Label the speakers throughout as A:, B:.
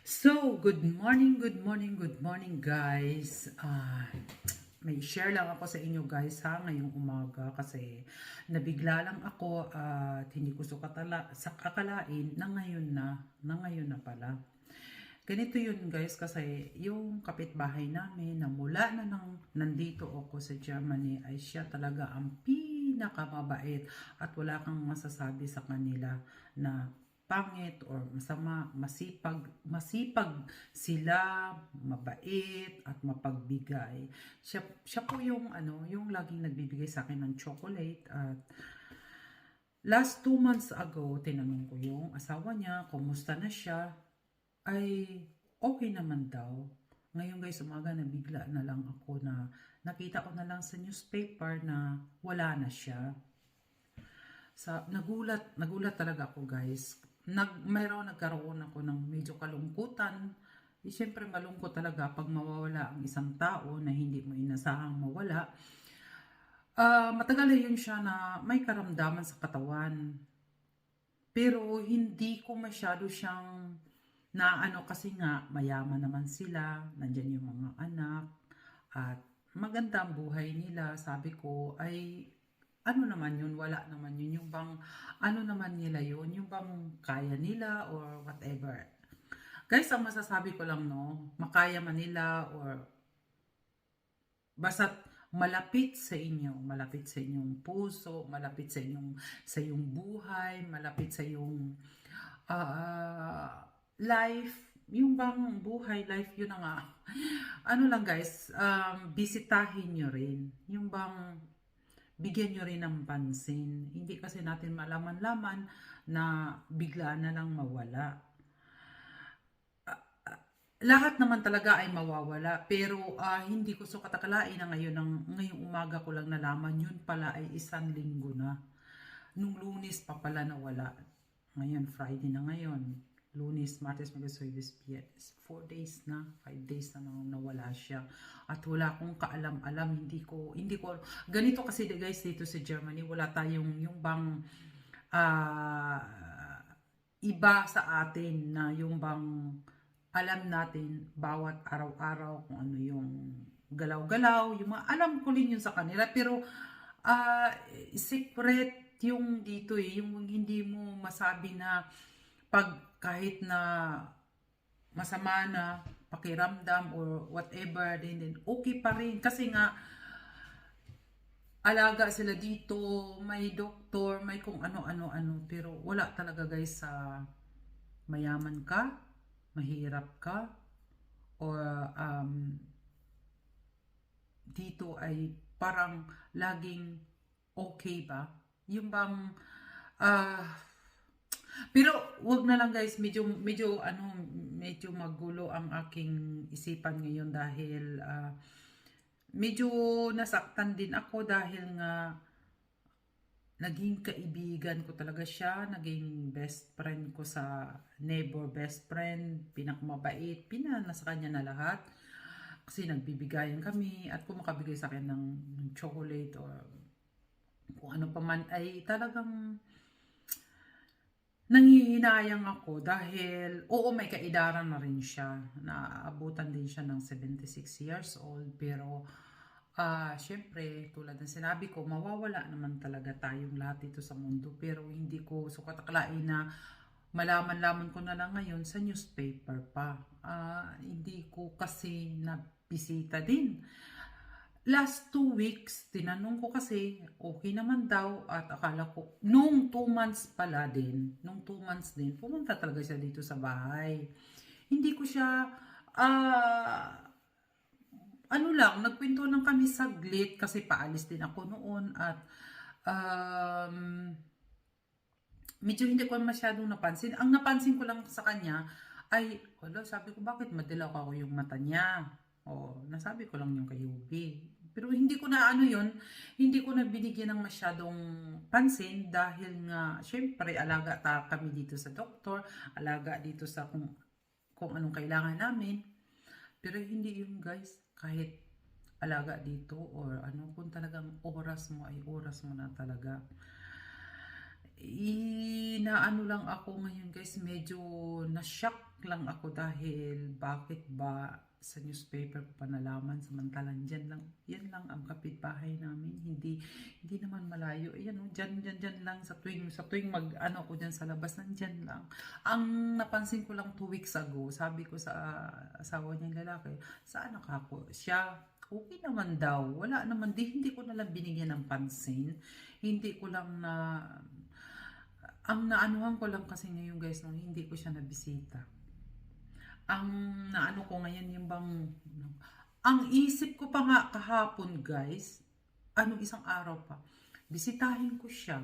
A: So, good morning, good morning, good morning guys. Ah, may share lang ako sa inyo guys ha ngayong umaga kasi nabigla lang ako at hindi ko so katala, sa kakalain na ngayon na, na ngayon na pala. Ganito yun guys kasi yung kapitbahay namin na mula na nang nandito ako sa Germany ay siya talaga ang pinakamabait at wala kang masasabi sa kanila na pangit or masama, masipag, masipag sila, mabait at mapagbigay. Siya, siya po yung ano, yung laging nagbibigay sa akin ng chocolate at last two months ago, tinanong ko yung asawa niya, kumusta na siya, ay okay naman daw. Ngayon guys, umaga na bigla na lang ako na nakita ko na lang sa newspaper na wala na siya. Sa nagulat, nagulat talaga ako guys. Nag mayroon nagkaroon ako ng medyo kalungkutan. Eh, Siyempre malungkot talaga pag mawawala ang isang tao na hindi mo inasahang mawala. Ah, matagal na yun siya na may karamdaman sa katawan. Pero hindi ko masyado siyang na ano kasi nga mayaman naman sila, nandyan yung mga anak at maganda ang buhay nila. Sabi ko ay ano naman yun, wala naman yun. Yung bang ano naman nila yun, yung bang kaya nila or whatever. Guys, ang masasabi ko lang no, makaya man nila or basta malapit sa inyo, malapit sa inyong puso, malapit sa inyong sa iyong buhay, malapit sa iyong ah, life, yung bang buhay, life, yun na nga. Ano lang guys, um, bisitahin nyo rin. Yung bang bigyan nyo rin ng pansin. Hindi kasi natin malaman-laman na bigla na lang mawala. Ah, ah, lahat naman talaga ay mawawala pero ah, hindi ko so katakalain na ngayon ng ngayong umaga ko lang nalaman yun pala ay isang linggo na nung lunes pa pala nawala ngayon Friday na ngayon lunes, martes, Huwebes, Biyernes 4 days na 5 days na nawala siya. At wala akong kaalam-alam. Hindi ko hindi ko ganito kasi guys dito sa Germany wala tayong yung bang ah, iba sa atin na yung bang alam natin bawat araw-araw kung ano yung galaw-galaw, yung mga alam ko rin yun sa kanila. Pero ah, secret yung dito eh, yung hindi mo masabi na pag kahit na masama na pakiramdam or whatever din din okay pa rin kasi nga alaga sila dito may doktor may kung ano-ano-ano pero wala talaga guys sa mayaman ka mahirap ka or um, dito ay parang laging okay ba? Yung bang ah pero wag na lang guys, medyo medyo ano, medyo magulo ang aking isipan ngayon dahil ah, medyo nasaktan din ako dahil nga naging kaibigan ko talaga siya, naging best friend ko sa neighbor best friend, pinakamabait, pinana sa kanya na lahat. Kasi nagbibigayan kami at kung makabigay sa akin ng, ng chocolate or kung ano pa man ay talagang nangihinayang ako dahil oo may kaidaran na rin siya. Naabutan din siya ng 76 years old pero ah syempre tulad ng sinabi ko mawawala naman talaga tayong lahat dito sa mundo. Pero hindi ko sukat akalain na malaman-laman ko na lang ngayon sa newspaper pa. Ah, hindi ko kasi nabisita din last two weeks, tinanong ko kasi, okay naman daw at akala ko, nung two months pala din, nung two months din, pumunta talaga siya dito sa bahay. Hindi ko siya, ah, ano lang, nagkwento lang kami saglit kasi paalis din ako noon at um, medyo hindi ko masyadong napansin. Ang napansin ko lang sa kanya ay, wala, sabi ko, bakit madilaw ako yung mata niya? O, nasabi ko lang yung kay Yubi. Pero hindi ko na ano yun, hindi ko na binigyan ng masyadong pansin dahil nga, syempre, alaga ta kami dito sa doktor, alaga dito sa kung, kung anong kailangan namin. Pero hindi yun guys, kahit alaga dito or ano, kung talagang oras mo ay oras mo na talaga. Inaano lang ako ngayon guys, medyo na-shock lang ako dahil bakit ba sa newspaper ko pa nalaman samantalang dyan lang, yan lang ang kapitbahay namin. Hindi, hindi naman malayo. Ayan o, dyan, dyan, dyan lang sa tuwing, sa tuwing mag, ano ko dyan sa labas, nandyan lang. Ang napansin ko lang two weeks ago, sabi ko sa ah, asawa niyang lalaki, saan ako? Siya, okay naman daw. Wala naman, di, hindi ko na lang binigyan ng pansin. Hindi ko lang na, ang naanuhan ko lang kasi ngayon guys, no, hindi ko siya nabisita ang naano ko ngayon yung bang ang isip ko pa nga kahapon guys ano isang araw pa bisitahin ko siya.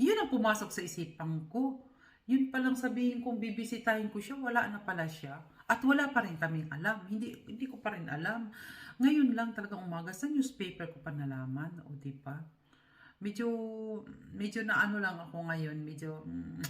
A: Yun ang pumasok sa isipan ko. Yun palang sabihin kong bibisitahin ko siya wala na pala siya. At wala pa rin kaming alam. Hindi hindi ko pa rin alam. Ngayon lang talagang umaga sa newspaper ko pa nalaman o di ba? Medyo medyo na ano lang ako ngayon medyo mm,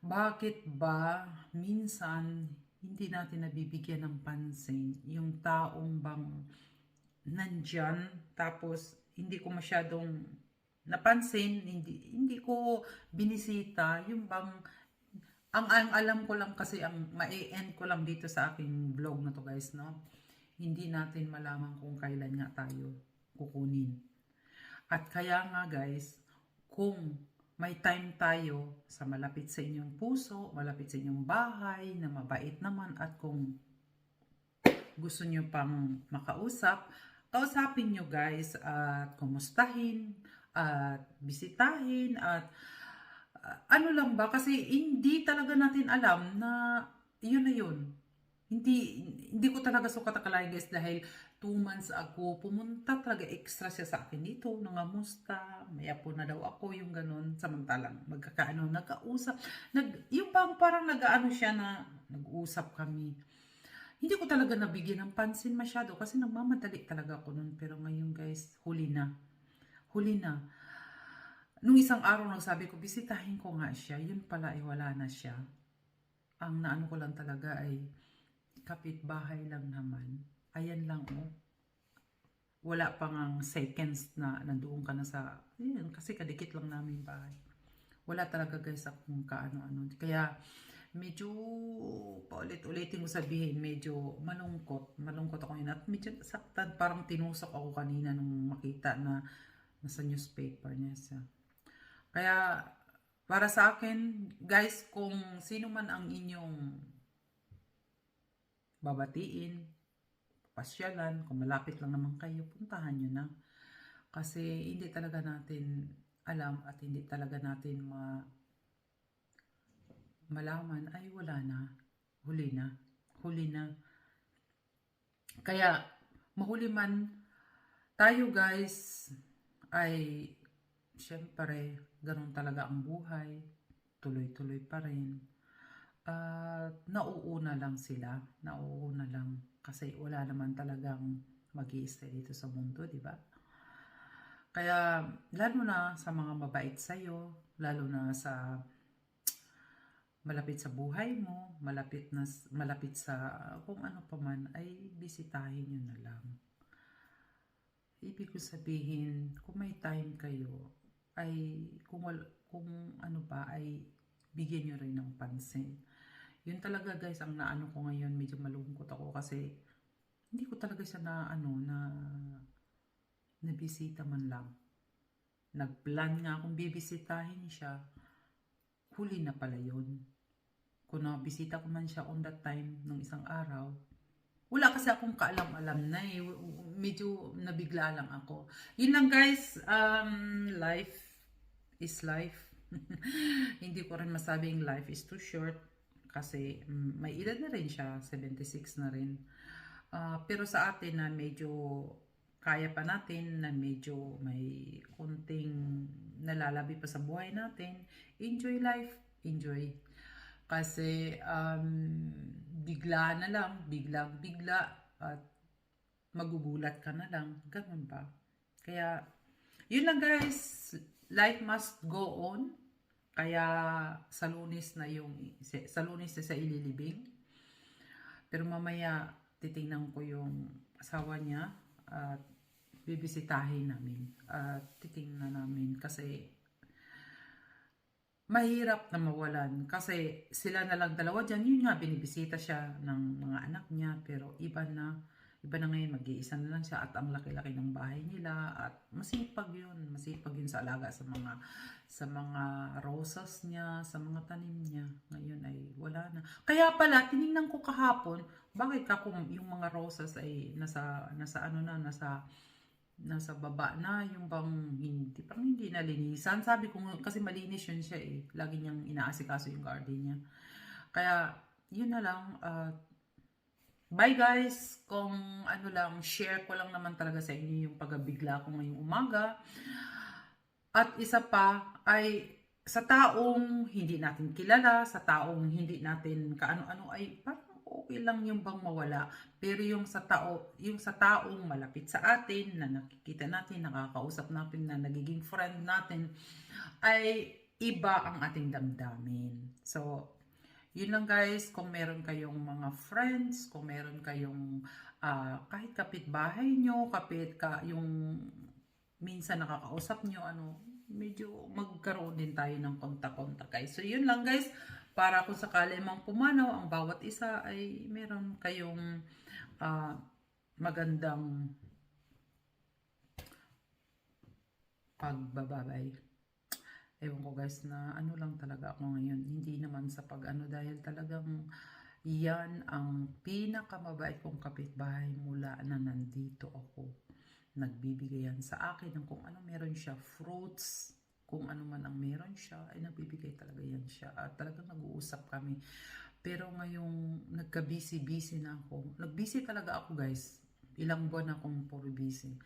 A: bakit ba minsan hindi natin nabibigyan ng pansin yung taong bang nandyan tapos hindi ko masyadong napansin, hindi, hindi ko binisita yung bang ang, ang alam ko lang kasi ang ma-end ko lang dito sa aking vlog na to guys no? Hindi natin malaman kung kailan nga tayo kukunin. At kaya nga guys kung may time tayo sa malapit sa inyong puso, malapit sa inyong bahay, na mabait naman at kung gusto nyo pang makausap, kausapin nyo guys at kumustahin at bisitahin at uh, ano lang ba kasi hindi talaga natin alam na yun na yun. Hindi hindi ko talaga sukat akalain guys dahil two months ago, pumunta talaga extra siya sa akin dito, nangamusta, may apo na daw ako, yung ganun, samantalang magkakaano, nagkausap, nag, yung bang parang nag-ano siya na, nag-usap kami. Hindi ko talaga nabigyan ng pansin masyado kasi nagmamadali talaga ako nun. Pero ngayon guys, huli na. Huli na. Nung isang araw nagsabi ko, bisitahin ko nga siya. Yun pala ay wala na siya. Ang naano ko lang talaga ay kapitbahay lang naman ayan lang oh. Wala pang ang seconds na nandoon ka na sa, ayan, kasi kadikit lang namin bahay. Wala talaga guys akong kaano-ano. Kaya, medyo paulit-ulitin mo sabihin, medyo malungkot. Malungkot ako yun. At medyo saktan, parang tinusok ako kanina nung makita na nasa newspaper niya siya. Kaya, para sa akin, guys, kung sino man ang inyong babatiin, pasyalan, kung malapit lang naman kayo, puntahan nyo na. Kasi hindi talaga natin alam at hindi talaga natin ma malaman ay wala na, huli na, huli na. Kaya mahuli man tayo guys ay syempre ganun talaga ang buhay, tuloy-tuloy pa rin. At uh, nauuna lang sila, nauuna lang kasi wala naman talagang mag dito sa mundo, di ba? Kaya, lalo na sa mga mabait sa'yo, lalo na sa malapit sa buhay mo, malapit na malapit sa kung ano pa man ay bisitahin niyo na lang. Ibig ko sabihin, kung may time kayo ay kung kung ano pa ay bigyan niyo rin ng pansin. Yun talaga guys, ang naano ko ngayon, medyo malungkot ako kasi hindi ko talaga siya na ano, na nabisita man lang. Nagplan nga akong bibisitahin siya. Huli na pala yun. Kung nabisita ko man siya on that time, nung isang araw, wala kasi akong kaalam-alam na eh. Medyo nabigla lang ako. Yun lang guys, um, life is life. Hindi ko rin masabing life is too short kasi um, may edad na rin siya, 76 na rin. Uh, pero sa atin na medyo kaya pa natin, na medyo may kunting nalalabi pa sa buhay natin, enjoy life, enjoy. Kasi um, bigla na lang, biglang bigla at magugulat ka na lang, ganun ba? Kaya, yun lang guys, life must go on kaya sa lunes na yung, sa lunes na sa ililibing. Pero mamaya titingnan ko yung asawa niya at bibisitahin namin. At titingnan namin kasi mahirap na mawalan kasi sila na lang dalawa dyan. Yun nga, binibisita siya ng mga anak niya pero iba na. Iba na ngayon, mag-iisa na lang siya at ang laki-laki ng bahay nila at masipag yun. Masipag yun sa alaga sa mga sa mga rosas niya, sa mga tanim niya. Ngayon ay wala na. Kaya pala, tiningnan ko kahapon, bakit ka kung yung mga rosas ay nasa, nasa ano na, nasa nasa baba na yung bang hindi parang hindi nalinisan sabi ko kasi malinis yun siya eh lagi niyang inaasikaso yung garden niya kaya yun na lang at bye guys. Kung ano lang share ko lang naman talaga sa inyo yung pagabigla ko ngayong umaga. At isa pa ay sa taong hindi natin kilala sa taong hindi natin kaano-ano ay parang okay lang yung bang mawala. Pero yung sa tao, yung sa taong malapit sa atin na nakikita natin, nakakausap natin na nagiging friend natin ay iba ang ating damdamin. So, yun lang guys, kung meron kayong mga friends, kung meron kayong ah, kahit kapitbahay nyo, kapit ka yung minsan nakakausap nyo, ano, medyo magkaroon din tayo ng kontak-kontak guys. So, yun lang guys, para kung sakali mang pumanaw ang bawat isa ay meron kayong ah, magandang pagbababay. Ewan ko guys na ano lang talaga ako ngayon. Hindi naman sa pag ano dahil talagang yan ang pinakamabait kong kapitbahay mula na nandito ako. Nagbibigay yan sa akin ng kung ano meron siya, fruits, kung ano man ang meron siya, ay nagbibigay talaga yan siya. At talagang nag-uusap kami. Pero ngayong nagka-busy-busy na ako, nag-busy talaga ako guys. Ilang buwan akong puro busy.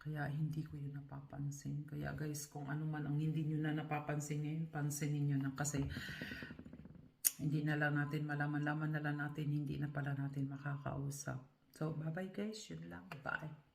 A: Kaya hindi ko yun napapansin. Kaya guys, kung ano man ang hindi nyo na napapansin ngayon, pansinin nyo na kasi hindi na lang natin malaman-laman na lang natin, hindi na pala natin makakausap. So, bye-bye guys. Yun lang. Bye.